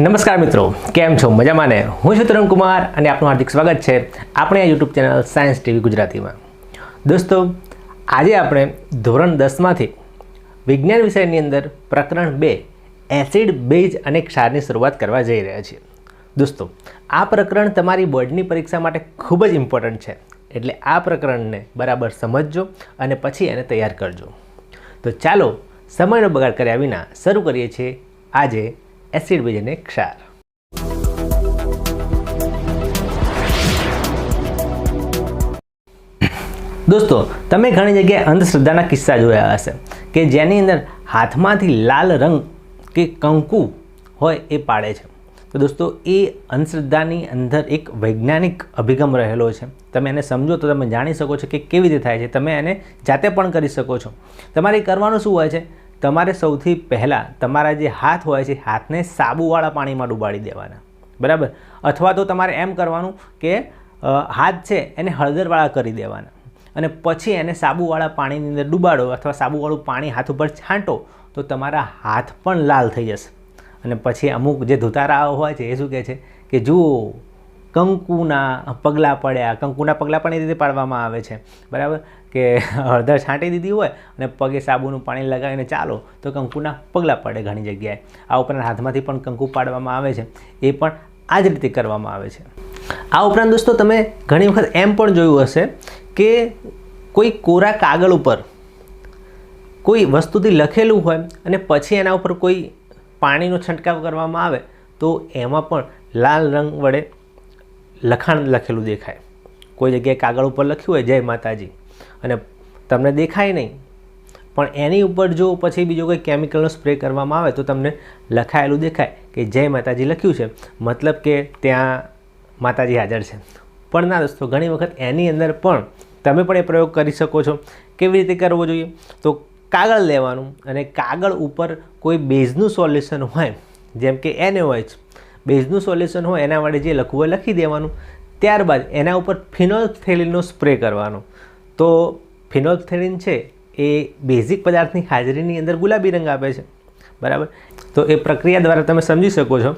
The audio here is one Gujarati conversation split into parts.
નમસ્કાર મિત્રો, કેમ છો? મજામાં ને હું છું તરુણ કુમાર અને આપનું હાર્દિક સ્વાગત છે આપણે આ યુટ્યુબ ચેનલ સાયન્સ ટીવી ગુજરાતીમાં. દોસ્તો, આજે આપણે ધોરણ દસમાંથી વિજ્ઞાન વિષયની અંદર પ્રકરણ બે, એસિડ, બેઝ અને ક્ષારની શરૂઆત કરવા જઈ રહ્યા છીએ. દોસ્તો, આ પ્રકરણ તમારી બોર્ડની પરીક્ષા માટે ખૂબ જ ઇમ્પોર્ટન્ટ છે. એટલે આ પ્રકરણને બરાબર સમજજો અને પછી એને તૈયાર કરજો. તો ચાલો, સમયનો બગાડ કર્યા વિના શરૂ કરીએ છીએ આજે એસિડ બીજને ક્ષાર. દોસ્તો, તમે ઘણી જગ્યાએ અંધશ્રદ્ધાના કિસ્સા જોયા હશે કે જેની અંદર હાથમાંથી લાલ રંગ કે કંકુ હોય એ પાડે છે. તો દોસ્તો, એ અંધશ્રદ્ધાની અંદર એક વૈજ્ઞાનિક અભિગમ રહેલો છે. તમે એને સમજો તો તમે જાણી શકો છો કે કેવી રીતે થાય છે. તમે એને જાતે પણ કરી શકો છો. તમારે કરવાનું શું હોય છે? તમારે સૌથી પહેલાં તમારા જે હાથ હોય છે, હાથને સાબુવાળા પાણીમાં ડૂબાડી દેવાના. બરાબર? અથવા તો તમારે એમ કરવાનું કે હાથ છે એને હળદરવાળા કરી દેવાના. અને પછી એને સાબુવાળા પાણીની અંદર ડૂબાડો અથવા સાબુવાળું પાણી હાથ ઉપર છાંટો, તો તમારા હાથ પણ લાલ થઈ જશે. અને પછી અમુક જે ધોતારાઓ હોય છે, એ શું કહે છે કે, જુઓ, કંકુના પગલાં પડ્યા. કંકુના પગલાં પણ એ રીતે પાડવામાં આવે છે. બરાબર? કે હળદર છાંટી દીધી હોય અને પગે સાબુનું પાણી લગાવીને ચાલો, તો કંકુના પગલાં પડે ઘણી જગ્યાએ. આ ઉપરાંત હાથમાંથી પણ કંકુ પાડવામાં આવે છે. એ પણ આ જ રીતે કરવામાં આવે છે. આ ઉપરાંત દોસ્તો, તમે ઘણી વખત એમ પણ જોયું હશે કે કોઈ કોરા કાગળ ઉપર કોઈ વસ્તુથી લખેલું હોય અને પછી એના ઉપર કોઈ પાણીનો છંટકાવ કરવામાં આવે, તો એમાં પણ લાલ રંગ વડે લખાણ લખેલું દેખાય. કોઈ જગ્યાએ કાગળ ઉપર લખ્યું હોય, જય માતાજી. અને તમને દેખાય નહીં. પણ એની ઉપર જો પછી બીજો કોઈ કેમિકલનો સ્પ્રે કરવામાં આવે તો તમને લખાયેલું દેખાય કે જય માતાજી લખ્યું છે. મતલબ કે ત્યાં માતાજી હાજર છે. પણ ના દોસ્તો, ઘણી વખત એની અંદર પણ તમે પણ એ પ્રયોગ કરી શકો છો. કેવી રીતે કરવો જોઈએ? તો કાગળ લેવાનું અને કાગળ ઉપર કોઈ બેઝનું સોલ્યુશન હોય, જેમ કે એનએઓએચ બેઝનું સોલ્યુશન હોય એના વડે જે લખવું હોય લખી દેવાનું. ત્યારબાદ એના ઉપર ફિનોલ્ફથેલિનનો સ્પ્રે કરવાનો. તો ફિનોલ્ફથેલિન છે એ બેઝિક પદાર્થની હાજરીની અંદર ગુલાબી રંગ આપે છે. બરાબર? તો એ પ્રક્રિયા દ્વારા તમે સમજી શકો છો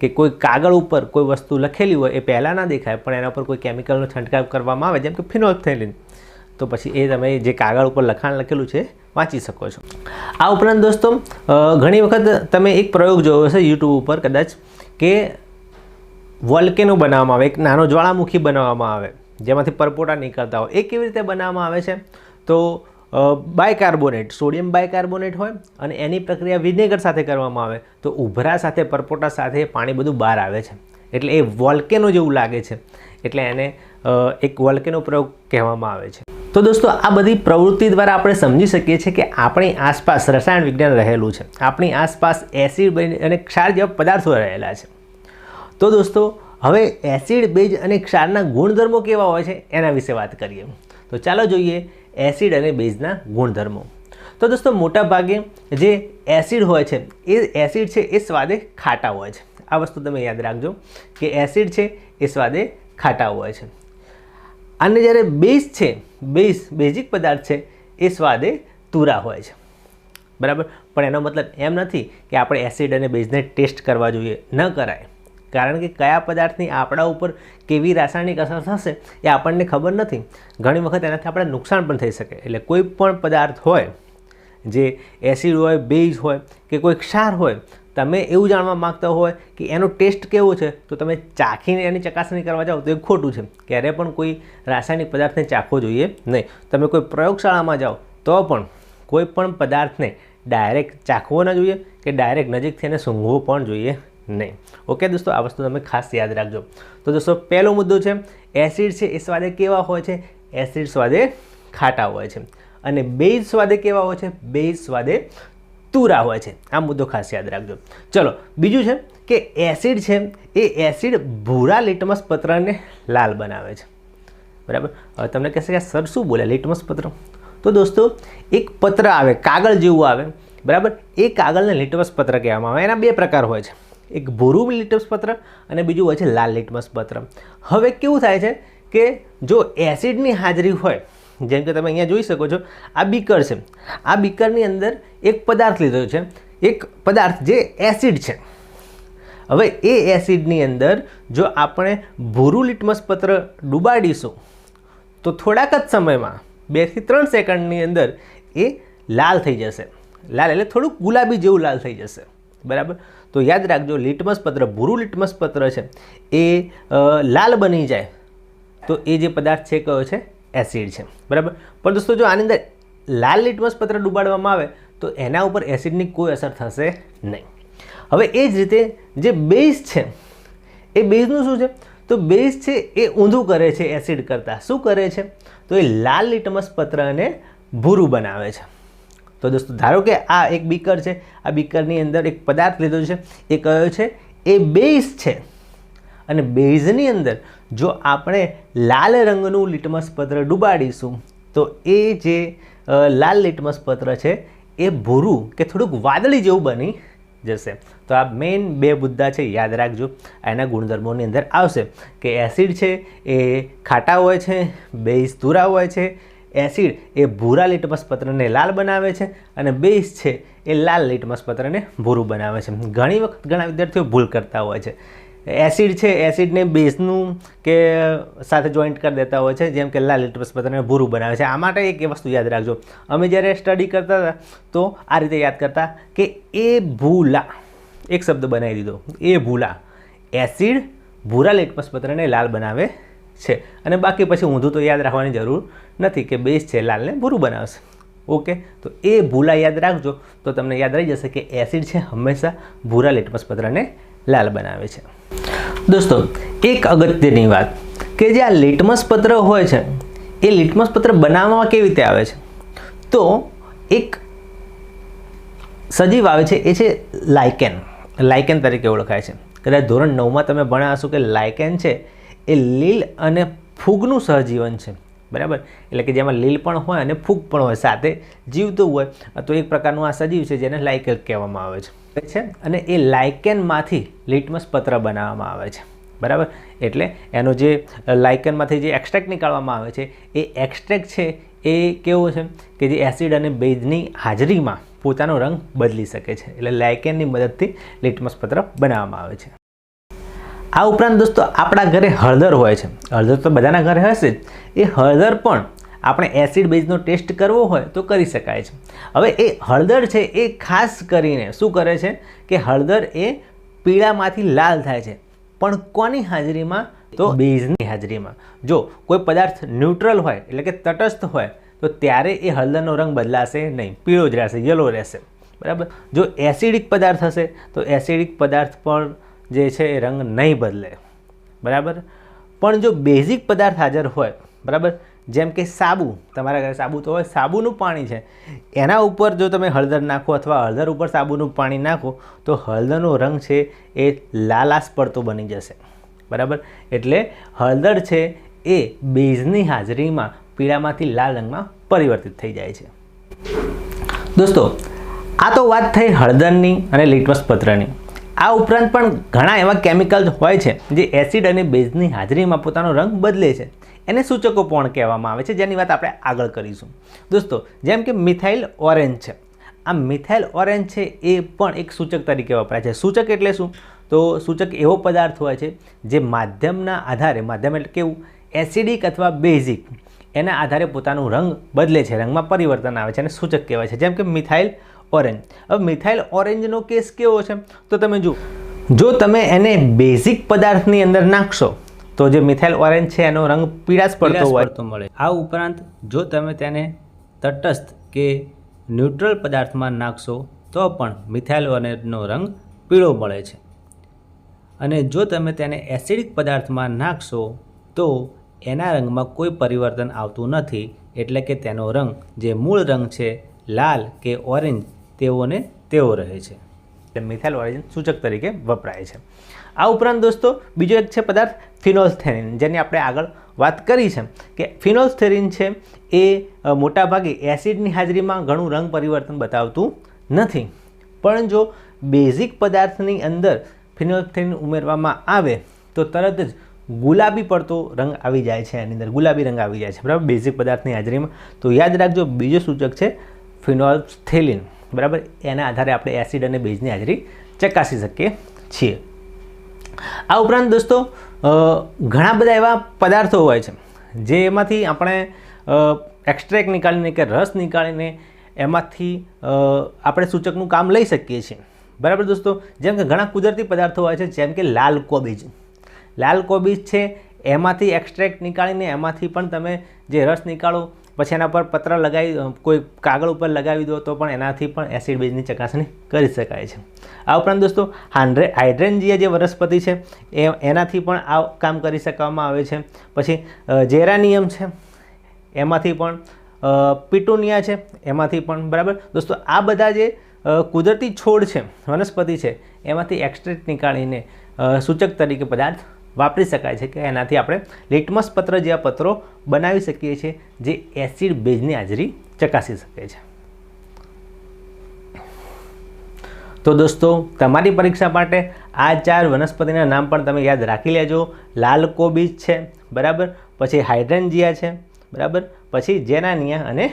કે કોઈ કાગળ ઉપર કોઈ વસ્તુ લખેલી હોય એ પહેલાં ના દેખાય, પણ એના ઉપર કોઈ કેમિકલનો છંટકાવ કરવામાં આવે, જેમ કે ફિનોલ્ફથેલિન તો પછી એ તમે જે કાગળ ઉપર લખાણ લખેલું છે, વાંચી શકો છો. આ ઉપરાંત દોસ્તો ઘણી વખત તમે એક પ્રયોગ જોયો હશે યુટ્યુબ ઉપર કદાચ, કે વોલ્કેનો બનાવવામાં આવે, એક નાનો જ્વાળામુખી બનાવવામાં આવે. જેમાંથી પરપોટા નીકળતા હોય. એ કેવી રીતે બનાવવામાં આવે છે? તો બાયકાર્બોનેટ સોડિયમ બાયકાર્બોનેટ હોય અને એની પ્રક્રિયા વિનેગર સાથે કરવામાં આવે. તો ઉભરા સાથે, પરપોટા સાથે પાણી બધું બહાર આવે છે. એટલે એ વોલ્કેનો જેવું લાગે છે. એટલે એને એક વોલ્કેનો પ્રયોગ કહેવામાં આવે છે. તો દોસ્તો, આ બધી પ્રવૃત્તિ દ્વારા આપણે સમજી શકીએ છીએ કે આપણી આસપાસ રસાયણ વિજ્ઞાન રહેલું છે. આપણી આસપાસ એસિડ અને ક્ષાર જેવા પદાર્થો રહેલા છે. તો દોસ્તો હવે એસિડ બેઝ અને ક્ષારના ગુણધર્મો કેવા હોય છે એના વિશે વાત કરીએ. તો ચાલો જોઈએ એસિડ અને બેઝના ગુણધર્મો. તો દોસ્તો મોટા ભાગે જે એસિડ હોય છે, એ એસિડ છે એ સ્વાદે ખાટા હોય છે. આ વસ્તુ તમે યાદ રાખજો કે એસિડ છે એ સ્વાદે ખાટા હોય છે. અને જ્યારે બેઝ છે બેઝ બેઝિક પદાર્થ છે, એ સ્વાદે તુરા હોય છે. બરાબર? પણ એનો મતલબ એમ નથી કે આપણે એસિડ અને બેઝને ટેસ્ટ કરવા જોઈએ. ન કરાય. કારણ કે કયા પદાર્થની આપણા ઉપર કેવી રાસાયણિક અસર થશે એ આપણને ખબર નથી. ઘણી વખત એનાથી આપણે નુકસાન પણ થઈ શકે. એટલે કોઈ પણ પદાર્થ હોય, જે એસિડ હોય, બેઝ હોય, કે કોઈ ક્ષાર હોય, તમે એવું જાણવા માગતા હોય કે એનો ટેસ્ટ કેવો છે, તો તમે ચાખીને એની ચકાસણી કરવા જાઓ તો એ ખોટું છે. ક્યારે પણ કોઈ રાસાયણિક પદાર્થને ચાખવો જોઈએ નહીં. તમે કોઈ પ્રયોગશાળામાં જાઓ તો પણ કોઈ પણ પદાર્થને ડાયરેક્ટ ચાખવો ન જોઈએ કે ડાયરેક્ટ નજીકથી એને સૂંઘવો પણ જોઈએ. નહીં. ઓકે દોસ્તો, આ વસ્તુ તમે ખાસ યાદ રાખજો. તો દોસ્તો, પહેલો મુદ્દો છે એસિડ છે એ સ્વાદે કેવા હોય છે? એસિડ સ્વાદે ખાટા હોય છે. અને બેઝ સ્વાદે કેવા હોય છે? બેઝ સ્વાદે તુરા હોય છે. આ મુદ્દો ખાસ યાદ રાખજો. ચલો, બીજું છે કે એસિડ છે એ એસિડ ભૂરા લિટમસ પત્રને લાલ બનાવે છે. બરાબર? હવે તમને કહેશે કે સર શું બોલે લિટમસ પત્ર? તો દોસ્તો, એક પત્ર આવે, કાગળ જેવું આવે. બરાબર? એ કાગળને લિટમસ પત્ર કહેવામાં આવે. એના બે પ્રકાર હોય છે. એક ભૂરું લિટમસ પત્ર અને બીજું હોય છે લાલ લિટમસ પત્ર. હવે કેવું થાય છે કે જો એસિડની હાજરી હોય, જેમ કે તમે અહીંયા જોઈ શકો છો, આ બીકર છે. આ બીકરની અંદર એક પદાર્થ લીધો છે. એક પદાર્થ જે એસિડ છે. હવે એ એસિડની અંદર જો આપણે ભૂરું લિટમસ પત્ર ડૂબાડીશું, તો થોડાક જ સમયમાં બેથી ત્રણ સેકન્ડની અંદર એ લાલ થઈ જશે. લાલ એટલે થોડુંક ગુલાબી જેવું લાલ થઈ જશે. બરાબર? તો યાદ રાખજો, લિટમસ પત્ર, ભૂરું લિટમસ પત્ર છે, એ લાલ બની જાય. તો એ જે પદાર્થ છે કયો છે? એસિડ છે. બરાબર? પણ દોસ્તો જો આની અંદર લાલ લિટમસ પત્ર ડૂબાડવામાં આવે, તો એના ઉપર એસિડની કોઈ અસર થશે નહીં. હવે એ જ રીતે જે બેઝ છે, એ બેઝનું શું છે? તો બેઝ છે એ ઊંધું કરે છે એસિડ કરતાં. શું કરે છે? તો એ લાલ લિટમસ પત્રને ભૂરું બનાવે છે. તો દોસ્તો, ધારો કે આ એક બીકર છે, આ બીકરની અંદર એક પદાર્થ લીધો છે, એ કયો છે? એ બેઝ છે. અને બેઝની અંદર જો આપણે લાલ રંગનું લિટમસ પત્ર ડૂબાડીશું, તો એ જે લાલ લિટમસ પત્ર છે, એ ભૂરું કે થોડુંક વાદળી જેવું બની જશે. તો આ મેઇન બે મુદ્દા છે, યાદ રાખજો. એના ગુણધર્મોની અંદર આવશે કે એસિડ છે, એ ખાટા હોય છે, બેઝ ધૂરા હોય છે એસિડ એ ભૂરા લિટમસ પત્રને લાલ બનાવે છે અને બેઝ છે એ લાલ લિટમસ પત્રને ભૂરું બનાવે છે. ઘણી વખત ઘણા વિદ્યાર્થીઓ ભૂલ કરતા હોય છે. એસિડ છે, એસિડને બેઝનું કે સાથે જોઈન્ટ કરી દેતા હોય છે, જેમ કે લાલ લિટમસ પત્રને ભૂરું બનાવે છે. આ માટે એક એ વસ્તુ યાદ રાખજો. અમે જ્યારે સ્ટડી કરતા હતા, તો આ રીતે યાદ કરતા કે એ ભૂલા, એક શબ્દ બનાવી દીધો. એ ભૂલા, એસિડ ભૂરા લિટમસ પત્રને લાલ બનાવે છે. અને બાકી પછી ઊંધું તો યાદ રાખવાની જરૂર નથી કે બેઝ છે, લાલને ભૂરું બનાવશે. ઓકે તો એ ભૂલા યાદ રાખજો. તો તમને યાદ રહી જશે કે એસિડ છે હંમેશા ભૂરા લિટમસ પત્રને લાલ બનાવે છે. દોસ્તો, એક અગત્યની વાત કે જે આ લિટમસ પત્ર હોય છે, એ લિટમસ પત્ર બનાવવામાં કેવી રીતે આવે છે? તો એક સજીવ આવે છે, એ છે લાઇકેન લાઇકેન તરીકે ઓળખાય છે. કદાચ ધોરણ નવમાં તમે ભણ્યા કે લાયકેન છે એ લીલ અને ફૂગનું સહજીવન છે. બરાબર? એટલે કે જેમાં લીલ પણ હોય અને ફૂગ પણ હોય, સાથે જીવતું હોય. તો એક પ્રકારનું આ સજીવ છે જેને લાઇકેન કહેવામાં આવે છે. છે અને એ લાઇકેનમાંથી લિટમસ પત્ર બનાવવામાં આવે છે. બરાબર? એટલે એનો જે લાઇકેનમાંથી જે એક્સ્ટ્રેક્ટ નીકાળવામાં આવે છે, એ એક્સ્ટ્રેક્ટ છે એ કેવો છે કે જે એસિડ અને બેઝની હાજરીમાં પોતાનો રંગ બદલી શકે છે. એટલે લાઇકેનની મદદથી લિટમસ પત્ર બનાવવામાં આવે છે. આ ઉપરાંત દોસ્તો, આપણા ઘરે હળદર હોય છે. હળદર તો બધાના ઘરે હશે જ એ હળદર પણ આપણે એસિડ બેઝનો ટેસ્ટ કરવો હોય તો કરી શકાય છે. હવે એ હળદર છે એ ખાસ કરીને શું કરે છે કે હળદર એ પીળામાંથી લાલ થાય છે. પણ કોની હાજરીમાં? તો બેઝની હાજરીમાં. જો કોઈ પદાર્થ ન્યુટ્રલ હોય, એટલે કે તટસ્થ હોય, તો ત્યારે એ હળદરનો રંગ બદલાશે નહીં. પીળો જ રહેશે યલો રહેશે. બરાબર? જો એસિડિક પદાર્થ હશે, તો એસિડિક પદાર્થ પણ જે છે એ રંગ નહીં બદલે. બરાબર? પણ જો બેઝિક પદાર્થ હાજર હોય, બરાબર? જેમ કે સાબુ, તમારા ઘરે સાબુ તો હોય, સાબુનું પાણી છે. એના ઉપર જો તમે હળદર નાખો અથવા હળદર ઉપર સાબુનું પાણી નાખો, તો હળદરનો રંગ છે એ લાલાસ પડતો બની જશે. બરાબર? એટલે હળદર છે એ બેઝની હાજરીમાં પીળામાંથી લાલ રંગમાં પરિવર્તિત થઈ જાય છે. દોસ્તો, આ તો વાત થઈ હળદરની અને લિટમસ પત્રની. આ ઉપરાંત પણ ઘણા એવા કેમિકલ્સ હોય છે જે એસિડ અને બેઝની હાજરીમાં પોતાનો રંગ બદલે છે. એને સૂચકો પણ કહેવામાં આવે છે. જેની વાત આપણે આગળ કરીશું. દોસ્તો, જેમ કે મિથાઇલ ઓરેન્જ છે. આ મિથાઇલ ઓરેન્જ છે એ પણ એક સૂચક તરીકે વપરાય છે. સૂચક એટલે શું? તો સૂચક એવો પદાર્થ હોય છે જે માધ્યમના આધારે, માધ્યમ એટલે કેવું? એસિડિક અથવા બેઝિક એના આધારે પોતાનું રંગ બદલે છે. રંગમાં પરિવર્તન આવે છે અને સૂચક કહેવાય છે. જેમ કે મિથાઇલ ઓરેન્જ હવે મિથાઇલ ઓરેન્જનો કેસ કેવો છે? તો તમે જુઓ. જો તમે એને બેઝિક પદાર્થની અંદર નાખશો તો જે મિથાઇલ ઓરેન્જ છે એનો રંગ પીળાશ પડતો હોય. મળે. આ ઉપરાંત જો તમે તેને તટસ્થ કે ન્યુટ્રલ પદાર્થમાં નાખશો તો પણ મિથાઇલ ઓરેન્જનો રંગ પીળો મળે છે. અને જો તમે તેને એસિડિક પદાર્થમાં નાખશો તો એના રંગમાં કોઈ પરિવર્તન આવતું નથી. એટલે કે તેનો રંગ જે મૂળ રંગ છે લાલ કે ઓરેન્જ તેઓને તેઓ રહે છે. એટલે મિથાઇલ ઓરેન્જ સૂચક તરીકે વપરાય છે. આ ઉપરાંત દોસ્તો, બીજો એક છે પદાર્થ ફિનોલ્સ્થેરિન જેની આપણે આગળ વાત કરી છે કે ફિનોલ્સ્થેરિન છે એ મોટાભાગે એસિડની હાજરીમાં ઘણું રંગ પરિવર્તન બતાવતું નથી. પણ જો બેઝિક પદાર્થની અંદર ફિનોલ્સ્થેરિન ઉમેરવામાં આવે, તો તરત જ ગુલાબી પડતો રંગ આવી જાય છે, એની અંદર ગુલાબી રંગ આવી જાય છે. બરાબર? બેઝિક પદાર્થની હાજરીમાં. તો યાદ રાખજો, બીજો સૂચક છે ફિનોલ્સ્થેલિન બરાબર? એના આધારે આપણે એસિડ અને બેઝની હાજરી ચકાસી શકીએ છીએ. આ ઉપરાંત દોસ્તો ઘણા બધા એવા પદાર્થો હોય છે જે એમાંથી આપણે એક્સ્ટ્રેક નીકાળીને કે રસ નીકાળીને એમાંથી આપણે સૂચકનું કામ લઈ શકીએ છીએ. બરાબર દોસ્તો? જેમ કે ઘણા કુદરતી પદાર્થો હોય છે, જેમ કે લાલ કોબીજ. લાલ કોબીજ છે, એમાંથી એક્સ્ટ્રેક્ટ નીકાળીને એમાંથી પણ તમે જે રસ નીકાળો પછી એના પર પત્ર લગાવી કોઈ કાગળ ઉપર લગાવી દો તો પણ એનાથી પણ એસિડ બેઝની ચકાસણી કરી શકાય છે. આ ઉપરાંત દોસ્તો હાન્ડ્રે હાઇડ્રેન્જિયા જે વનસ્પતિ છે, એ, એનાથી પણ આ કામ કરી શકવામાં આવે છે. પછી જેરાનિયમ છે, એમાંથી પણ પિટુનિયા છે, એમાંથી પણ, બરાબર? દોસ્તો, આ બધા જે કુદરતી છોડ છે, વનસ્પતિ છે, એમાંથી એક્સ્ટ્રેક્ટ નીકાળીને સૂચક તરીકે પદાર્થ વાપરી શકાય છે કે એનાથી આપણે લિટમસ પત્ર જેવા પત્રો બનાવી શકીએ છીએ જે એસિડ બેઝની હાજરી ચકાસી શકે છે. તો દોસ્તો, તમારી પરીક્ષા માટે આ ચાર વનસ્પતિના નામ પણ તમે યાદ રાખી લેજો. લાલ કોબીજ છે, બરાબર? પછી હાઇડ્રેન્જિયા છે, બરાબર? પછી જેનાનિયા અને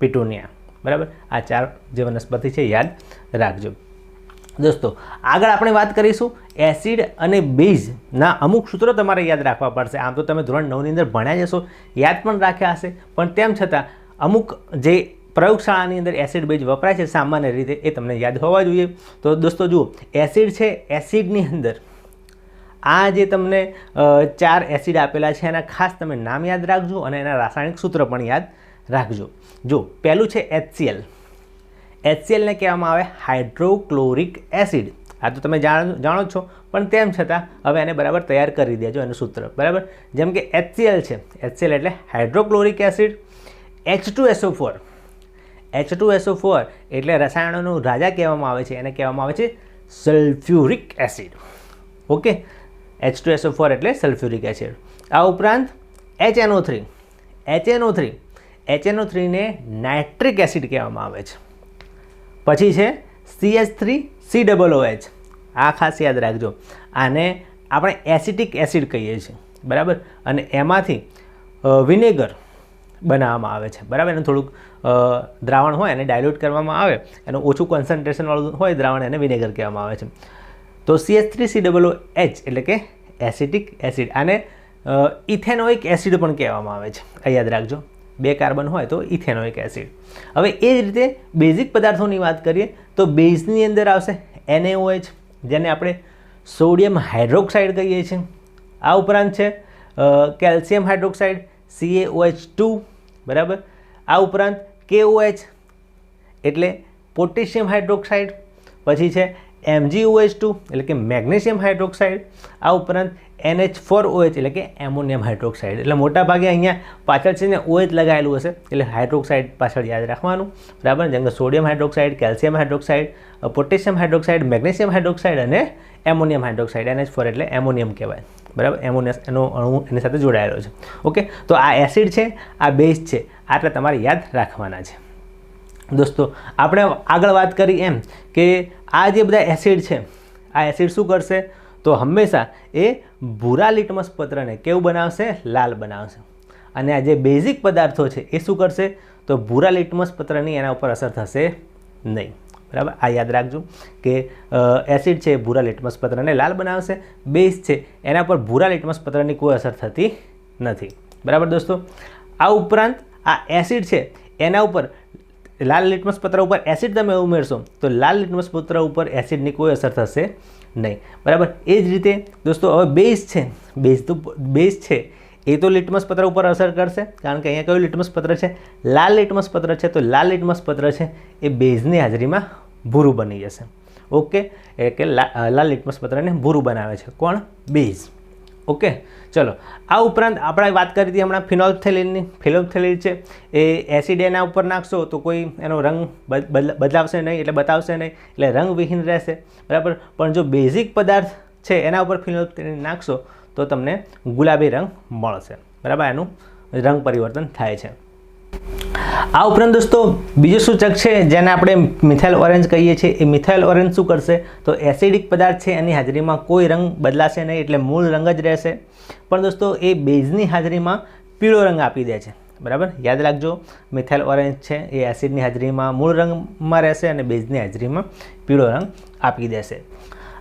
પિટુનિયા, બરાબર? આ ચાર જે વનસ્પતિ છે, યાદ રાખજો. દોસ્તો, આગળ આપણે વાત કરીશું એસિડ અને બેઝના અમુક સૂત્રો તમારે યાદ રાખવા પડશે. આમ તો તમે ધોરણ નવની અંદર ભણ્યા જશો યાદ પણ રાખ્યા હશે. પણ તેમ છતાં, અમુક જે પ્રયોગશાળાની અંદર એસિડ બેઝ વપરાય છે સામાન્ય રીતે, એ તમને યાદ હોવા જોઈએ. તો દોસ્તો જુઓ, એસિડ છે, એસિડની અંદર આ જે તમને ચાર એસિડ આપેલા છે, એના ખાસ તમે નામ યાદ રાખજો અને એના રાસાયણિક સૂત્ર પણ યાદ રાખજો. જો, પહેલું છે એચસીએલ એચસીએલને કહેવામાં આવે હાઇડ્રોક્લોરિક એસિડ. આ તો તમે જાણ, જાણો છો. પણ તેમ છતાં, હવે એને બરાબર તૈયાર કરી દેજો એનું સૂત્ર. બરાબર? જેમ કે એચસીએલ છે. એચસીએલ એટલે hydrochloric acid H two SO four H two SO four એટલે રસાયણોનું રાજા કહેવામાં આવે છે. એને કહેવામાં આવે છે sulphuric acid. Okay? H two SO four એટલે સલ્ફ્યુરિક એસિડ. આ ઉપરાંત HNO three HNO three HNO થ્રીને nitric acid કહેવામાં આવે છે. પછી છે CH three C double O H આ ખાસ યાદ રાખજો. આને આપણે એસિટિક એસિડ કહીએ છીએ. બરાબર? અને એમાંથી વિનેગર બનાવવામાં આવે છે. બરાબર? એનું થોડુંક દ્રાવણ હોય એને ડાયલ્યુટ કરવામાં આવે. એનું ઓછું કોન્સન્ટ્રેશનવાળું હોય દ્રાવણ એને વિનેગર કહેવામાં આવે છે. તો CH three C double H એટલે કે એસિટિક એસિડ. આને ઇથેનોઇક એસિડ પણ કહેવામાં આવે છે. આ યાદ રાખજો. બે કાર્બન હોય તો ઇથેનોઇક એસિડ. હવે એ જ રીતે બેઝિક પદાર્થોની વાત કરીએ તો બેઝની અંદર આવશે એનએઓએચ, જેને આપણે સોડિયમ હાઇડ્રોક્સાઇડ કહીએ છીએ. આ ઉપરાંત છે કેલ્શિયમ હાઇડ્રોક્સાઇડ સીએઓએચ ટુ, બરાબર? આ ઉપરાંત કેઓએચ એટલે પોટેશિયમ હાઇડ્રોક્સાઇડ. પછી છે MgOH ટુ એટલે કે મેગ્નેશિયમ હાઇડ્રોક્સાઇડ. આ ઉપરાંત NH ફોર OH એટલે કે એમોનિયમ હાઇડ્રોક્સાઇડ. એટલે મોટા ભાગે અહીંયા પાછળ છે ને ઓએચ લગાવેલું હશે, એટલે હાઇડ્રોક્સાઇડ પાછળ યાદ રાખવાનું. બરાબર? જેમ કે sodium hydroxide, calcium hydroxide potassium hydroxide, magnesium hydroxide અને એમોનિયમ હાઇડ્રોક્સાઇડ. એનએચ ફોર એટલે એમોનિયમ કહેવાય. બરાબર? એમોનિયસ એનો અણુ એની સાથે જોડાયેલો છે. ઓકે તો આ એસિડ છે, આ બેઝ છે, આટલા તમારે યાદ રાખવાના છે. દોસ્તો, આપણે આગળ વાત કરી એમ કે આ જે બધા એસિડ છે, આ એસિડ શું કરશે? તો હંમેશા એ ભૂરા લિટમસ પત્રને કેવું બનાવશે? લાલ બનાવશે. અને આ જે બેઝિક પદાર્થો છે, એ શું કરશે? તો ભૂરા લિટમસ પત્રની એના ઉપર અસર થશે નહીં. બરાબર? આ યાદ રાખજો કે એસિડ છે ભૂરા લિટમસ પત્રને લાલ બનાવશે. બેઝ છે એના પર ભૂરા લિટમસ પત્રની કોઈ અસર થતી નથી. બરાબર દોસ્તો? આ ઉપરાંત આ એસિડ છે એના ઉપર લાલ લિટમસ પત્ર ઉપર એસિડ તમે ઉમેરશો, તો લાલ લિટમસ પત્ર ઉપર એસિડની કોઈ અસર થશે નહીં. બરાબર? એ જ રીતે, દોસ્તો, હવે બેઝ છે. બેઝ તો બેઝ છે. એ તો લિટમસ પત્ર ઉપર અસર કરશે, કારણ કે અહીંયા કયું લિટમસ પત્ર છે? લાલ લિટમસ પત્ર છે, તો લાલ લિટમસ પત્ર છે, એ બેઝની હાજરીમાં ભૂરું બની જશે. ઓકે એટલે કે લાલ લિટમસ પત્રને ભૂરું બનાવે છે. કોણ? Base okay? ચલો, આ ઉપરાંત આપણે વાત કરી હતી હમણાં ફિનોલ્ફથેલિનની ફિનોલ્ફથેલિન છે, એ એસિડ એના ઉપર નાખશો તો કોઈ એનો રંગ બદ- બદલ- બદલાવશે નહીં, એટલે બતાવશે નહીં, એટલે રંગવિહીન રહેશે. બરાબર? પણ જો બેઝિક પદાર્થ છે, એના ઉપર ફિનોલ્ફથેલિન નાખશો તો તમને ગુલાબી રંગ મળશે. બરાબર? એનું રંગ પરિવર્તન થાય છે. આ ઉપરાંત દોસ્તો, બીજું સૂચક છે જેને આપણે મિથાઇલ ઓરેન્જ કહીએ છીએ. એ મિથાઇલ ઓરેન્જ શું કરશે? તો એસિડિક પદાર્થ છે, એની હાજરીમાં કોઈ રંગ બદલાશે નહીં, એટલે મૂળ રંગ જ રહેશે. પણ દોસ્તો, એ બેઝની હાજરીમાં પીળો રંગ આપી દે છે. બરાબર? યાદ રાખજો, મિથાઇલ ઓરેન્જ છે, એ એસિડની હાજરીમાં મૂળ રંગમાં રહેશે અને બેઝની હાજરીમાં પીળો રંગ આપી દેશે.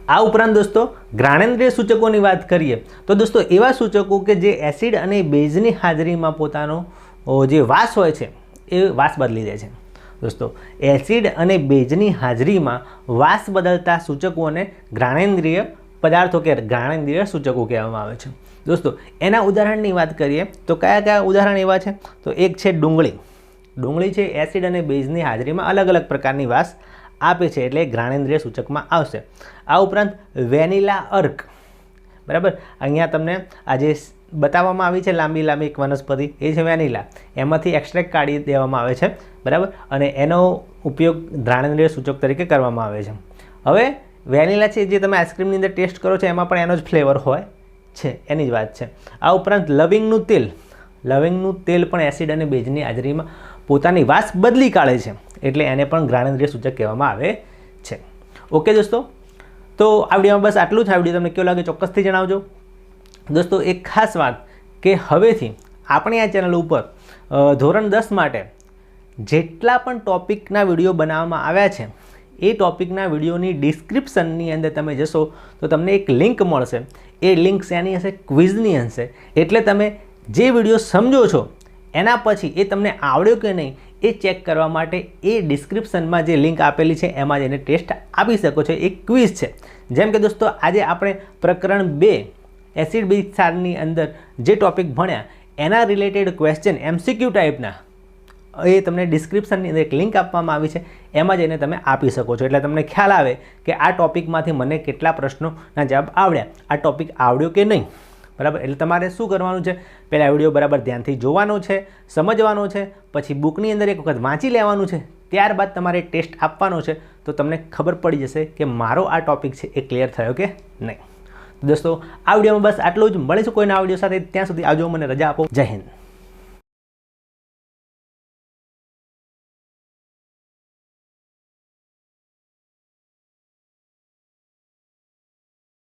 આ ઉપરાંત દોસ્તો જ્ઞાનેન્દ્રિય સૂચકોની વાત કરીએ, તો દોસ્તો, એવા સૂચકો કે જે એસિડ અને બેઝની હાજરીમાં પોતાનો જે વાસ હોય છે એ વાસ બદલી દે છે. દોસ્તો, એસિડ અને બેઝની હાજરીમાં વાસ બદલતા સૂચકોને જ્ઞાનેન્દ્રિય પદાર્થો કે જ્ઞાનેન્દ્રિય સૂચકો કહેવામાં આવે છે. દોસ્તો, એના ઉદાહરણની વાત કરીએ તો કયા કયા ઉદાહરણ એવા છે? તો એક છે ડુંગળી. ડુંગળી છે એસિડ અને બેઝની હાજરીમાં અલગ અલગ પ્રકારની વાસ આપે છે એટલે જ્ઞાનેન્દ્રિય સૂચકમાં આવશે. આ ઉપરાંત વેનિલા અર્ક. બરાબર? અહીંયા તમને આજે બતાવવામાં આવી છે લાંબી લાંબી એક વનસ્પતિ, એ છે વેનિલા. એમાંથી એક્સ્ટ્રેક્ટ કાઢી દેવામાં આવે છે, બરાબર? અને એનો ઉપયોગ ધ્રાણેન્દ્રિય સૂચક તરીકે કરવામાં આવે છે. હવે, વેનિલા છે જે તમે આઈસ્ક્રીમની અંદર ટેસ્ટ કરો છો, એમાં પણ એનો જ ફ્લેવર હોય છે, એની જ વાત છે. આ ઉપરાંત લવિંગનું તેલ લવિંગનું તેલ પણ એસિડ અને બેઝની હાજરીમાં પોતાની વાસ બદલી કાઢે છે, એટલે એને પણ જ્ઞાનેન્દ્રિય સૂચક કહેવામાં આવે છે. ઓકે દોસ્તો, તો આ વિડીયોમાં બસ આટલું જ. આ વીડિયો તમને કેવો લાગે ચોક્કસથી જણાવજો. દોસ્તો, એક ખાસ વાત કે હવેથી આપણી આ ચેનલ ઉપર ધોરણ દસ માટે જેટલા પણ ટોપિકના વીડિયો બનાવવામાં આવ્યા છે, એ ટોપિકના વિડીયોની ડિસ્ક્રિપ્શનની અંદર તમે જશો તો તમને એક લિંક મળશે. એ લિંક શેની હશે? ક્વિઝની હશે. એટલે તમે જે વીડિયો સમજો છો, એના પછી એ તમને આવડ્યો કે નહીં, એ ચેક કરવા માટે એ ડિસ્ક્રિપ્શનમાં જે લિંક આપેલી છે, એમાં જઈને ટેસ્ટ આપી શકો છો. એ ક્વિઝ છે. જેમ કે દોસ્તો, આજે આપણે પ્રકરણ બે એસિડ સારની અંદર જે ટોપિક ભણ્યા, એના રિલેટેડ ક્વેશ્ચન એમસીક્યુ ટાઈપના એ તમને ડિસ્ક્રિપ્શનની અંદર એક લિંક આપવામાં આવી છે. એમાં જઈને તમે આપી શકો છો. એટલે તમને ખ્યાલ આવે કે આ ટોપિકમાંથી મને કેટલા પ્રશ્નોના જવાબ આવડ્યા. આ ટોપિક આવડ્યો કે નહીં? બરાબર? એટલે તમારે શું કરવાનું છે? પહેલાં વીડિયો બરાબર ધ્યાનથી જોવાનો છે, સમજવાનો છે, પછી બુકની અંદર એક વખત વાંચી લેવાનું છે, ત્યારબાદ તમારે ટેસ્ટ આપવાનો છે, તો તમને ખબર પડી જશે કે મારો આ ટોપિક છે એ ક્લિયર થયો કે નહીં. દોસ્તો, આ વિડીયોમાં બસ આટલું જ. મળીશું કોઈના વીડિયો સાથે. ત્યાં સુધી આવજો, મને રજા આપો. જય હિન્દ.